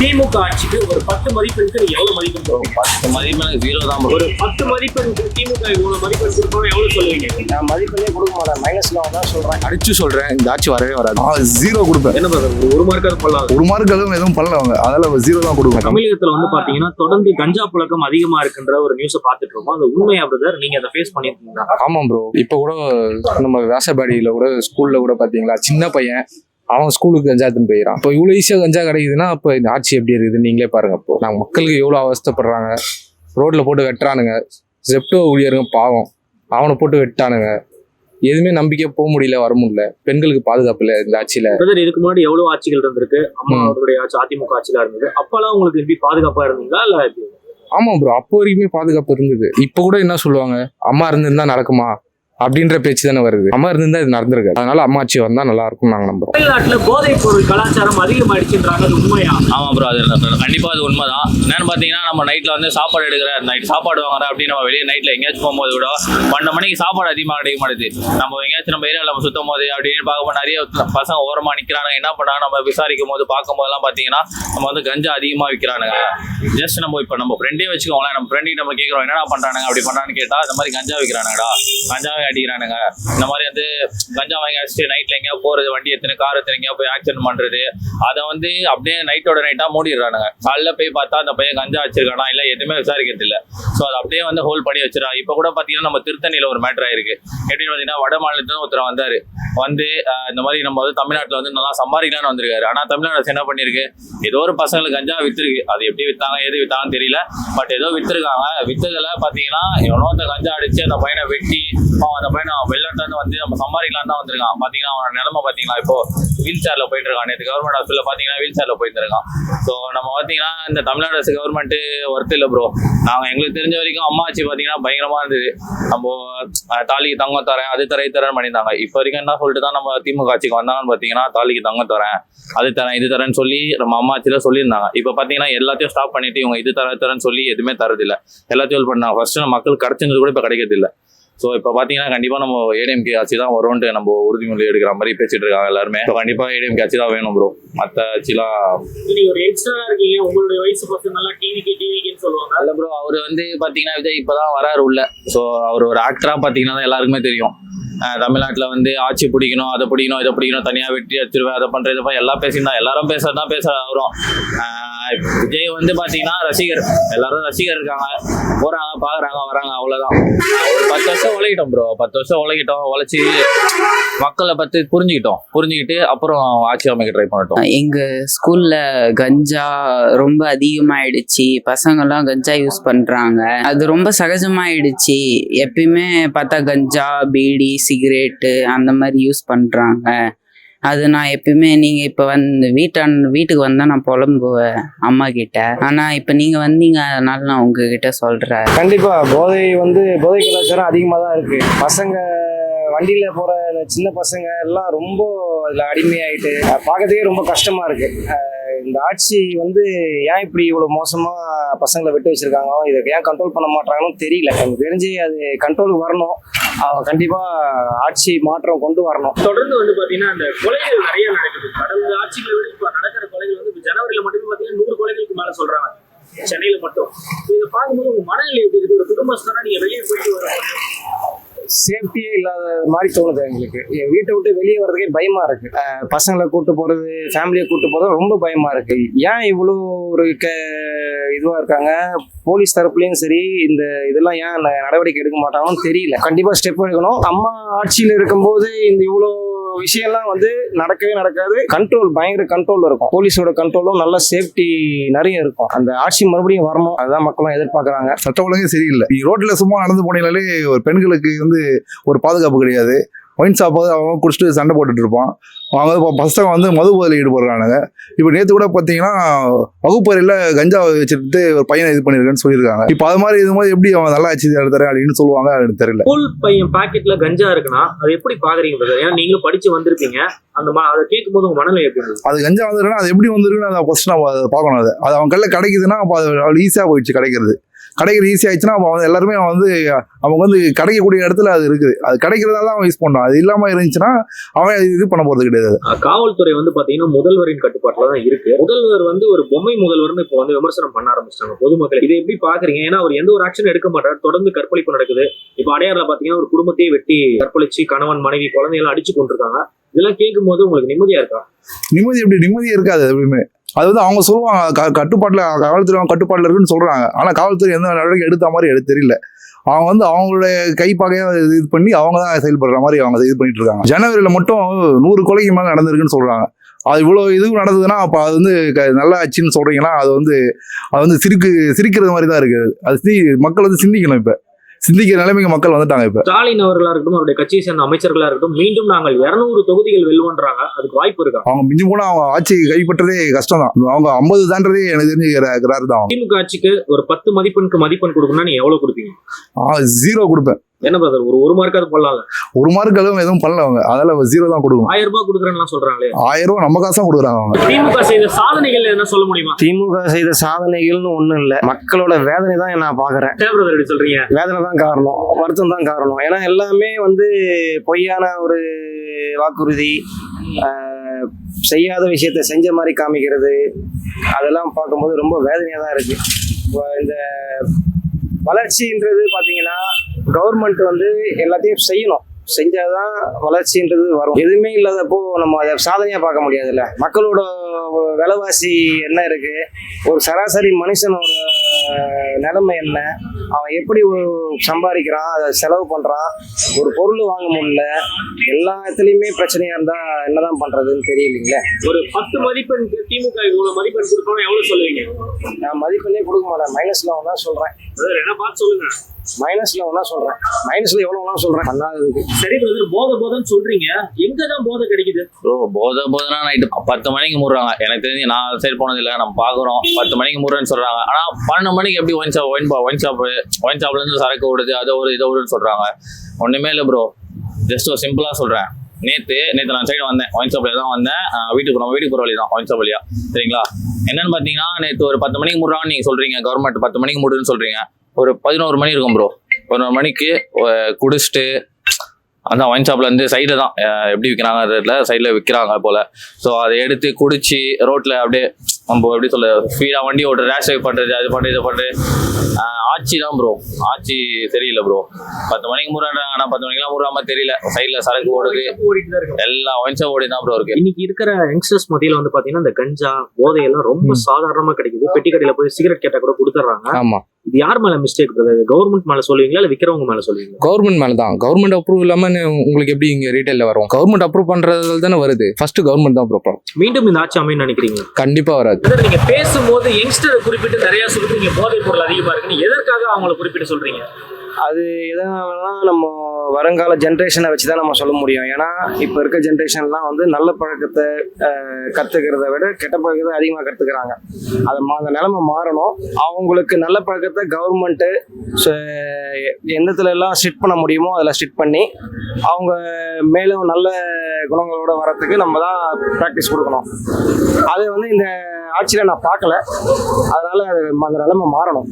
திமுக ஆட்சிக்கு ஒரு பத்து மதிப்பெண்க்கு நீங்க எவ்வளவு மதிப்பெண் தருவீங்க பத்து மதிப்பெண்ணுக்கு ஜீரோ தான். ஒரு பத்து மதிப்பெண்க்கு திமுக இவ்வளவு மதிப்பெண் கொடுக்கணும் எவ்வளவு சொல்லுவீங்க? நான் மதிப்பெண்ணே கொடுக்க மாட்டேன். மைனஸ்ல தான் சொல்றேன். அடிச்சு சொல்றேன். இந்த ஆட்சி வரவே வராது. ஜீரோ கொடுப்பேன். என்ன பண்றது ஒரு மார்க்காவது பண்ணலாம் ஒரு மார்க் எதுவும் எதுவும் பண்ணல அவங்க. அதனால ஜீரோ தான் கொடுப்பேன். தமிழகத்துல வந்து பாத்தீங்கன்னா தொடர்ந்து கஞ்சா புழக்கம் அதிகமா இருக்குன்ற ஒரு நியூஸ பாத்துட்டு இருக்கோம். அது உண்மையா பிரதர் நீங்க அதை ஃபேஸ் பண்ணிருக்கீங்களா? ஆமாம் ப்ரோ இப்போ கூட நம்ம வேசபாடியில கூட ஸ்கூல்ல கூட பாத்தீங்களா சின்ன பையன் அவன் ஸ்கூலுக்கு கஞ்சா எடுத்துன்னு போயிடறான் இப்போ இவ்வளோ ஈஸியாக கஞ்சா கிடைக்குதுன்னா அப்போ இந்த ஆட்சி எப்படி இருக்குது நீங்களே பாருங்க இப்போ நாங்கள் மக்களுக்கு எவ்வளோ அவஸ்தைப்படுறாங்க. ரோட்ல போட்டு வெட்டுறானுங்க. ஜெப்டோ ஊழியருங்க பாவம். அவனை போட்டு வெட்டானுங்க. எதுவுமே நம்பிக்கையா போக முடியல வர முடியல. பெண்களுக்கு பாதுகாப்பு இல்லை இந்த ஆட்சியில. பிரதர் இதுக்கு முன்னாடி எவ்வளவு ஆட்சிகள் இருந்திருக்கு? அம்மா. அவருடைய ஆட்சி அதிமுக ஆட்சியில இருந்தது. அப்பெல்லாம் உங்களுக்கு எப்படி பாதுகாப்பா இருந்தீங்களா இல்ல? ஆமா ப்ரோ அப்போ வரைக்குமே பாதுகாப்பு இருந்தது. இப்போ கூட என்ன சொல்லுவாங்க? அம்மா இருந்திருந்தா நடக்குமா? அப்படின்ற பேச்சு தானே வருது. அம்மா இருந்திருந்தா இது நடந்திருக்கு அதனால அம்மாச்சி வந்தா நல்லா இருக்கும் நாங்க நம்புறோம். தமிழ்நாட்டுல போதைப் பொருள் கலாச்சாரம் அதிகமாயிடுச்சுன்றாங்க அது உண்மையா? ஆமா ப்ரோ அது கண்டிப்பா அது உண்மைதான். என்னன்னு பாத்தீங்கன்னா நம்ம நைட்ல வந்து சாப்பாடு எடுக்கிற நைட் சாப்பாடு வாங்குற அப்படின்னு நம்ம வெளியே நைட்ல எங்கேயாச்சும் போகும்போது கூட பன்னெண்டு மணிக்கு சாப்பாடு அதிகமாக கிடைக்க மாட்டேது. நம்ம எங்கேயாச்சும் நம்ம ஏரியாவில் நம்ம சுத்தும் போது அப்படின்னு பார்க்கும்போது நிறைய பசங்க ஓரமா நிக்கிறானுங்க. என்ன பண்றாங்க? நம்ம விசாரிக்கும் போது பார்க்கும் போதெல்லாம் பாத்தீங்கன்னா நம்ம வந்து கஞ்சா அதிகமா விற்கிறானுங்க ஜஸ்ட் நம்ம இப்போ நம்ம ஃப்ரெண்டே வச்சுக்கோங்களேன். நம்ம ஃப்ரெண்டையும் நம்ம கேட்குறோம் என்னடா பண்றானுங்க? அப்படி பண்றான்னு கேட்டா இந்த மாதிரி கஞ்சா விற்கிறானுங்கடா கஞ்சாவே அடிக்கிறானுங்க. இந்த மாதிரி வந்து கஞ்சா வாங்கி அடிச்சுட்டு நைட்ல எங்கேயா போறது வண்டி எடுத்துன்னு கார் எடுத்துன்னு எங்கேயா போய் ஆக்சிடென்ட் பண்றது அதை வந்து அப்படியே நைட்டோட நைட்டா மூடிடுறானுங்க. காலைல போய் பார்த்தா அந்த பையன் கஞ்சா வச்சிருக்கானா இல்ல எதுவுமே விசாரிக்கிறது இல்ல ஸோ அதை அப்படியே வந்து ஹோல்ட் பண்ணி வச்சிடா இப்போ கூட பாத்தீங்கன்னா நம்ம திருத்தணியில ஒரு மேட்டர் ஆயிருக்கு. எப்படின்னு பாத்தீங்கன்னா வட மாநிலத்துல ஒருத்தர் வந்தாரு. வந்து இந்த மாதிரி நம்ம வந்து தமிழ்நாட்டுல வந்து நல்லா சம்பாதிக்கலாம்னு வந்திருக்காரு. ஆனா தமிழ்நாடு அரசு என்ன பண்ணிருக்கு ஏதோ ஒரு பசங்களுக்கு கஞ்சா வித்துருக்கு. அது எப்படி வித்தாங்க எது வித்தாங்கன்னு தெரியல. பட் ஏதோ வித்துருக்காங்க. வித்ததுல பாத்தீங்கன்னா எவ்வளோ அந்த கஞ்சா அடிச்சு அந்த பையனை வெட்டி அவன் அந்த பையனை வெளிநாட்டுல வந்து நம்ம சம்பாதிக்கலாம் தான் வந்திருக்கான். பாத்தீங்கன்னா அவனோட நிலைமை பாத்தீங்களா? இப்போ வீல் சேர்ல போயிட்டு இருக்கான். நேற்று கவர்மெண்ட் ஹாஸ்பிட்டல் பாத்தீங்கன்னா வீல் சேர்ல போயிட்டு இருக்கான். ஸோ நம்ம பாத்தீங்கன்னா இந்த தமிழ்நாடு அரசு கவர்மெண்ட் ஒர்த்து இல்லை ப்ரோ நாங்கள் எங்களுக்கு தெரிஞ்ச வரைக்கும் அம்மா ஆட்சி பாத்தீங்கன்னா பயங்கரமா இருந்தது. நம்ம தாலிக்கு தங்கம் தரேன் அது தரேன் இது தரேன் பண்ணியிருந்தாங்க. இப்போ வரைக்கும் என்ன சொல்லிட்டு தான் நம்ம திமுக ஆட்சிக்கு வந்தாங்கன்னு பாத்தீங்கன்னா தாலிக்கு தங்கம் தரேன் அது தரேன் இது தரேன்னு சொல்லி நம்ம அம்மா சொல்லியிருந்தாங்க. இப்போ பாத்தீங்கன்னா எல்லாத்தையும் ஸ்டாப் பண்ணிட்டு இவங்க இது தரேன் தரேன்னு சொல்லி எதுவுமே தரதில்லை. எல்லாத்தையும் பண்ணாங்க. ஃபர்ஸ்ட் மக்கள் கிடைச்சது கூட இப்போ கிடைக்கறதில்ல. ஸோ இப்போ பார்த்தீங்கன்னா கண்டிப்பாக நம்ம ஏடிஎம்கே ஆட்சி தான் வரும்ன்ட்டு நம்ம உறுதிமொழி எடுக்கிற மாதிரி பேசிட்டு இருக்காங்க எல்லாருமே. ஸோ கண்டிப்பாக ஏடிஎம்கே ஆட்சி தான் வேணும் ப்ரோ மற்ற ஆட்சிலாம் ஒரு இருக்கீங்க. உங்களுடைய வயசு பசங்க எல்லாம் டிவிக்கு டிவிக்குன்னு சொல்லுவாங்க. அல்ல ப்ரோ அவர் வந்து பார்த்தீங்கன்னா விஜய் இப்போ தான் வராரு உள்ள. ஸோ அவர் ஒரு ஆக்டராக பார்த்தீங்கன்னா தான் எல்லாருக்குமே தெரியும். தமிழ்நாட்டில் வந்து ஆட்சி பிடிக்கணும் அதை பிடிக்கணும் இதை பிடிக்கணும் தனியாக வெட்டி அடிச்சிருவேன் அதை பண்ணுறது எல்லாம் பேசியிருந்தா எல்லாரும் பேசுறது தான் பேச வரும் விஜய் வந்து பாத்தீங்கன்னா ரசிகர். எல்லாரும் ரசிகர் இருக்காங்க. போகிறாங்க பார்க்குறாங்க வராங்க அவ்வளோதான் ஒரு பத்து வருஷம் உழைக்கிட்டோம் ப்ரோ பத்து வருஷம் உழைக்கிட்டோம் உழைச்சி மக்களை பத்தி புரிஞ்சுக்கிட்டோம். புரிஞ்சுக்கிட்டு அப்புறம் ஆட்சி அமைக்க ட்ரை பண்ணட்டும். எங்க ஸ்கூல்ல கஞ்சா ரொம்ப அதிகமாயிடுச்சு. பசங்கெல்லாம் கஞ்சா யூஸ் பண்றாங்க. அது ரொம்ப சகஜமாயிடுச்சு. எப்பயுமே பார்த்தா கஞ்சா பீடி சிகரெட்டு அந்த மாதிரி யூஸ் பண்றாங்க. அது நான் எப்பயுமே நீங்கள் இப்போ வந்து வீட்டான் வீட்டுக்கு வந்தால் நான் புலம்புவேன் அம்மா கிட்ட. ஆனால் இப்போ நீங்கள் வந்தீங்க அதனால நான் உங்ககிட்ட சொல்கிறேன் கண்டிப்பாக போதை வந்து போதை கலாச்சாரம் அதிகமாக தான் இருக்குது பசங்க வண்டியில் போகிற சின்ன பசங்க எல்லாம் ரொம்ப அதில் அடிமையாயிட்டு பார்க்கறதுக்கே ரொம்ப கஷ்டமாக இருக்குது இந்த ஆட்சி வந்து ஏன் இப்படி இவ்வளோ மோசமாக பசங்களை விட்டு வச்சுருக்காங்களோ இதை ஏன் கண்ட்ரோல் பண்ண மாட்டாங்கன்னு தெரியல. எனக்கு தெரிஞ்சு அது கண்ட்ரோலுக்கு வரணும். அவங்க கண்டிப்பா ஆட்சி மாற்றம் கொண்டு வரணும். தொடர்ந்து வந்து பாத்தீங்கன்னா அந்த கொலைகள் நிறைய நடக்குது. கடந்த ஆட்சிகளை விட இப்ப நடக்கிற கொலைகள் வந்து ஜனவரியில மட்டுமே பாத்தீங்கன்னா நூறு கொலைகளுக்கு மேல சொல்றாங்க. சென்னையில மட்டும். இதை பார்க்கும்போது உங்க மனநிலை எப்படி இருக்கு? ஒரு குடும்பஸ்தரா நீங்க வெளியே போயிட்டு வர சேஃப்டியே இல்லாத மாதிரி தோணுது எங்களுக்கு. என் வீட்டை விட்டு வெளியே வர்றதுக்கே பயமா இருக்கு. பசங்களை கூட்டு போறது ஃபேமிலியை கூட்டு போறது ரொம்ப பயமா இருக்கு. ஏன் இவ்வளோ ஒரு க இதுவாக இருக்காங்க. போலீஸ் தரப்புலையும் சரி இந்த இதெல்லாம் ஏன் ந- நடவடிக்கை எடுக்க மாட்டாங்கன்னு தெரியல. கண்டிப்பாக ஸ்டெப் எடுக்கணும். அம்மா ஆட்சியில் இருக்கும்போது இந்த இவ்வளோ விஷயம்லாம் வந்து நடக்கவே நடக்காது. கண்ட்ரோல் பயங்கர கண்ட்ரோல் இருக்கும். போலீஸோட கண்ட்ரோலும் நல்ல சேஃப்டி நிறைய இருக்கும். அந்த ஆட்சி மறுபடியும் வரணும். அதுதான் மக்களும் எதிர்பார்க்குறாங்க. சட்ட ஒழுங்கே சரியில்லை. ரோட்டில் சும்மா நடந்து போனீங்கனாலே ஒரு பெண்களுக்கு வந்து ஒரு பாதுகாப்பு கிடையாது. ஒயின் ஷாப் அவன் குடிச்சிட்டு சண்டை போட்டுட்டு இருப்பான். அவங்க பசங்க வந்து மது போதையில் ஈடுபடுறானுங்க இப்போ நேற்று கூட பார்த்தீங்கன்னா வகுப்பறையில் கஞ்சா வச்சுட்டு ஒரு பையனை இது பண்ணியிருக்கேன்னு சொல்லியிருக்காங்க. இப்போ அது மாதிரி இது மாதிரி எப்படி அவன் நல்லா ஆச்சு தரேன் அப்படின்னு சொல்லுவாங்க எனக்கு தெரியல. ஸ்கூல் பையன் பாக்கெட்ல கஞ்சா இருக்குன்னா அது எப்படி பாக்குறீங்க brother? ஏன்னா நீங்களும் படிச்சு வந்திருப்பீங்க. அந்த மா- அதை கேட்கும் போது உங்க மனநிலை எப்படி அது கஞ்சா வந்துருக்குன்னா அது எப்படி வந்திருக்குன்னு அதை ஃபர்ஸ்ட் நம்ம பார்க்கணும் அது. அது அவன் கையில் கிடைக்குதுன்னா அப்போ அது அவ்வளோ ஈஸியாக போயிடுச்சு கிடைக்கிறது. கிடைக்கிற ஈஸி ஆயிடுச்சுன்னா அவன் வந்து எல்லாருமே அவன் வந்து அவங்க வந்து கிடைக்கக்கூடிய இடத்துல அது இருக்குது. அது கிடைக்கிறதால தான் அவன் யூஸ் பண்ணுவான் அது இல்லாமல் இருந்துச்சுன்னா அவன் இது பண்ண போகிறது கிடையாது. காவல்துறை வந்து பார்த்தீங்கன்னா முதல்வரின் கட்டுப்பாட்டில் தான் இருக்கு. முதல்வர் வந்து ஒரு பொம்மை முதல்வர்னு இப்போ வந்து விமர்சனம் பண்ண ஆரம்பிச்சிட்டாங்க பொதுமக்கள். இதை எப்படி பாக்குறீங்க? ஏன்னா அவர் எந்த ஒரு ஆக்ஷன் எடுக்க மாட்டார். தொடர்ந்து கற்பழிப்பு நடக்குது. இப்போ அடையாறுல பார்த்தீங்கன்னா ஒரு குடும்பத்தையே வெட்டி கற்பழிச்சு கணவன் மனைவி குழந்தையெல்லாம் அடிச்சு கொண்டிருக்காங்க. இதெல்லாம் கேட்கும் போது உங்களுக்கு நிம்மதியா இருக்கா? நிம்மதி எப்படி? நிம்மதியா இருக்காது எப்படியுமே அது வந்து அவங்க சொல்லுவாங்க க- காவல்துறை அவங்க கட்டுப்பாட்டில் இருக்குன்னு சொல்கிறாங்க ஆனால் காவல்துறை எந்த நடவடிக்கை எடுத்த மாதிரி எடுத்து தெரியல. அவங்க வந்து அவங்களுடைய கைப்பாகையா இது பண்ணி அவங்க தான் செயல்படுற மாதிரி அவங்க இது பண்ணிட்டு இருக்காங்க. ஜனவரியில் மட்டும் நூறு கொலைக்கு மேலே நடந்திருக்குன்னு சொல்கிறாங்க அது இவ்வளோ இது நடந்ததுன்னா அப்போ அது வந்து க- நல்லா ஆச்சுன்னு அது வந்து அது வந்து சிரிக்கு சிரிக்கிறது மாதிரி தான் இருக்குது. அது சி மக்கள் வந்து சிந்திக்கணும் இப்போ. சிந்திக்கிற நிலைமைக்கு மக்கள் வந்துட்டாங்க இப்போ. ஸ்டாலின் அவர்களா இருக்கட்டும் அவருடைய கட்சியை சேர்ந்த அமைச்சர்களா இருக்கட்டும் மீண்டும் நாங்கள் 200 தொகுதிகள் வெல்வோன்றாங்க. அதுக்கு வாய்ப்பு இருக்கா? அவங்க மிஞ்சி போனா அவங்க ஆட்சி கைப்பற்றதே கஷ்டம் தான் அவங்க ஐம்பது தாண்டதே எனக்கு தெரிஞ்சு தான் திமுக ஆட்சிக்கு ஒரு பத்து மதிப்பெண்க்கு மதிப்பெண் கொடுக்கணும்னா நீங்க எவ்வளவு கொடுப்பீங்க? ஜீரோ கொடுப்பேன். என்ன பிரதர் ஒரு ஒரு மார்க்காவது போடலாம்ல? ஒரு மார்க் அளவு எதுவும் பண்ணல அவங்க. அதனால ஜீரோ தான் கொடுக்கும் ஆயிரம் ரூபாய் கொடுக்குறேன்னு சொல்றாங்களே. ஆயிரம் ரூபாய் நம்ம காசு கொடுக்குறாங்க அவங்க. திமுக செய்த சாதனைகள் என்ன சொல்ல முடியுமா? திமுக செய்த சாதனைகள்னு ஒன்றும் இல்லை. மக்களோட வேதனை தான் நான் பார்க்குறேன் ஏன் பிரதர் இப்படி சொல்றீங்க? வேதனை தான் காரணம் வருத்தம் தான் காரணம். ஏன்னா எல்லாமே வந்து பொய்யான ஒரு வாக்குறுதி செய்யாத விஷயத்த செஞ்ச மாதிரி காமிக்கிறது அதெல்லாம் பார்க்கும்போது ரொம்ப வேதனையாக தான் இருக்கு. இப்போ இந்த வளர்ச்சின்றது பார்த்தீங்கன்னா கவர்மெண்ட் வந்து எல்லாத்தையும் செய்யணும். செஞ்சாதான் வளர்ச்சின்றது வரும். எதுவுமே இல்லாதப்போ நம்ம அதை சாதனையாக பார்க்க முடியாதுல்ல. மக்களோட விலைவாசி என்ன இருக்கு? ஒரு சராசரி மனுஷனோட நிலைமை என்ன? அவன் எப்படி சம்பாதிக்கிறான்? அதை செலவு பண்ணுறான் ஒரு பொருள் வாங்க முடியல. எல்லா இடத்துலையுமே பிரச்சனையாக இருந்தால் என்னதான் பண்ணுறதுன்னு தெரியலைங்களே. ஒரு பத்து மதிப்பெண்க்கு திமுக இவ்வளவு மதிப்பெண் கொடுக்கணும் எவ்வளவு சொல்லுவீங்க? நான் மதிப்பெண்ணே கொடுக்க மாட்டேன். மைனஸில் ஒன்றா சொல்கிறேன் என்ன பார்த்து சொல்லுங்க. மைனஸில் ஒன்றா சொல்கிறேன் மைனஸில் எவ்வளோ ஒன்றா சொல்கிறேன் பண்ணாததுக்கு. சரி பிரதர் போதை போதைன்னு சொல்றீங்க. எங்க தான் போதை கிடைக்குது? ப்ரோ போதை போதைனா நைட்டு பத்து மணிக்கு மூடுறாங்க. எனக்கு தெரிஞ்சு நான் சைடு போனது இல்லை நம்ம பார்க்குறோம் பத்து மணிக்கு மூடுறேன்னு சொல்கிறாங்க ஆனால் பன்னெண்டு மணிக்கு எப்படி wine shop wine wine shop wine ஷாப்லேருந்து சரக்கு ஓடுது அதை ஒரு இதை ஓடுன்னு சொல்கிறாங்க ஒன்றுமே இல்லை ப்ரோ ஜஸ்ட் ஒரு சிம்பிளாக சொல்கிறேன் நேற்று நேற்று நான் சைடு வந்தேன். ஒயின் ஷாப்பில் தான் வந்தேன். வீட்டுக்கு நம்ம வீட்டுக்கு போகிற வழி தான் ஒயின் ஷாப் வழியா. சரிங்களா? என்னன்னு பார்த்தீங்கன்னா நேற்று ஒரு பத்து மணிக்கு மூடுறான்னு நீங்கள் சொல்கிறீங்க கவர்மெண்ட் பத்து மணிக்கு மூடுன்னு சொல்கிறீங்க ஒரு பதினோரு மணி இருக்கும் ப்ரோ பதினோரு மணிக்கு குடிச்சிட்டு அந்த ஒயின் ஷாப்ல இருந்து சைடில் தான். எப்படி விற்கிறாங்க சைடில் விற்கிறாங்க போல. ஸோ அதை எடுத்து குடிச்சு ரோட்ல அப்படியே நம்ம எப்படி சொல்ல ஸ்பீடாக வண்டி ஓட்டு ரேஷ் ட்ரைவ் பண்ணுறது அது பண்ணுறது இது பண்ணுறது ஆட்சி தான் ப்ரோ ஆட்சி சரியில்லை ப்ரோ பத்து மணிக்கு முறாடுறாங்க ஆனால் பத்து மணிக்கெல்லாம் முறாம தெரியல. சைடில் சரக்கு ஓடுது. எல்லா ஒயின் ஷாப் ஓடி தான் ப்ரோ இருக்கு. இன்னைக்கு இருக்கிற யங்ஸ்டர்ஸ் மத்தியில வந்து பாத்தீங்கன்னா இந்த கஞ்சா போதை எல்லாம் ரொம்ப சாதாரணமா கிடைக்குது. பெட்டி கடையில போய் சிகரெட் கேட்டா கூட கொடுத்துட்றாங்க ஆமா. இது யார் மேல மிஸ்டேக் கவர்மெண்ட் மேல சொல்லுவீங்களா இல்ல விக்கிறவங்க மேல சொல்லுவீங்களா? கவர்மெண்ட் மேல தான் கவர்மெண்ட் அப்ரூவ் இல்லாம உங்களுக்கு எப்படி இங்க ரீட்டைல்ல வரும்? கவர்மெண்ட் அப்ரூவ் பண்றதுல தானே வருது. ஃபர்ஸ்ட் கவர்மெண்ட் தான் ப்ரோ மீண்டும் இந்த ஆட்சி அமையும் நினைக்கிறீங்க கண்டிப்பா வராது. நீங்க பேசும்போது யங்ஸ்டர் குறிப்பிட்டு நிறைய சொல்றீங்க. போதைப் பொருள் அதிகமா இருக்குன்னு. எதற்காக அவங்கள குறிப்பிட்டு சொல்றீங்க? அது எதனாலனா நம்ம வருங்கால ஜென்ரேஷனை வச்சு தான் நம்ம சொல்ல முடியும். ஏன்னா இப்போ இருக்க ஜென்ரேஷன்லாம் வந்து நல்ல பழக்கத்தை கற்றுக்கிறத விட கெட்ட பழக்கத்தை அதிகமாக கற்றுக்கிறாங்க அது அந்த நிலைமை மாறணும். அவங்களுக்கு நல்ல பழக்கத்தை கவர்மெண்ட்டு எந்தத்துலலாம் ஸ்ட்ரிட் பண்ண முடியுமோ அதில் ஸ்ட்ரிட் பண்ணி அவங்க மேலும் நல்ல குணங்களோட வரத்துக்கு நம்ம தான் ப்ராக்டிஸ் கொடுக்கணும். அது வந்து இந்த ஆட்சியில் நான் பார்க்கல. அதனால அது அந்த நிலைமை மாறணும்.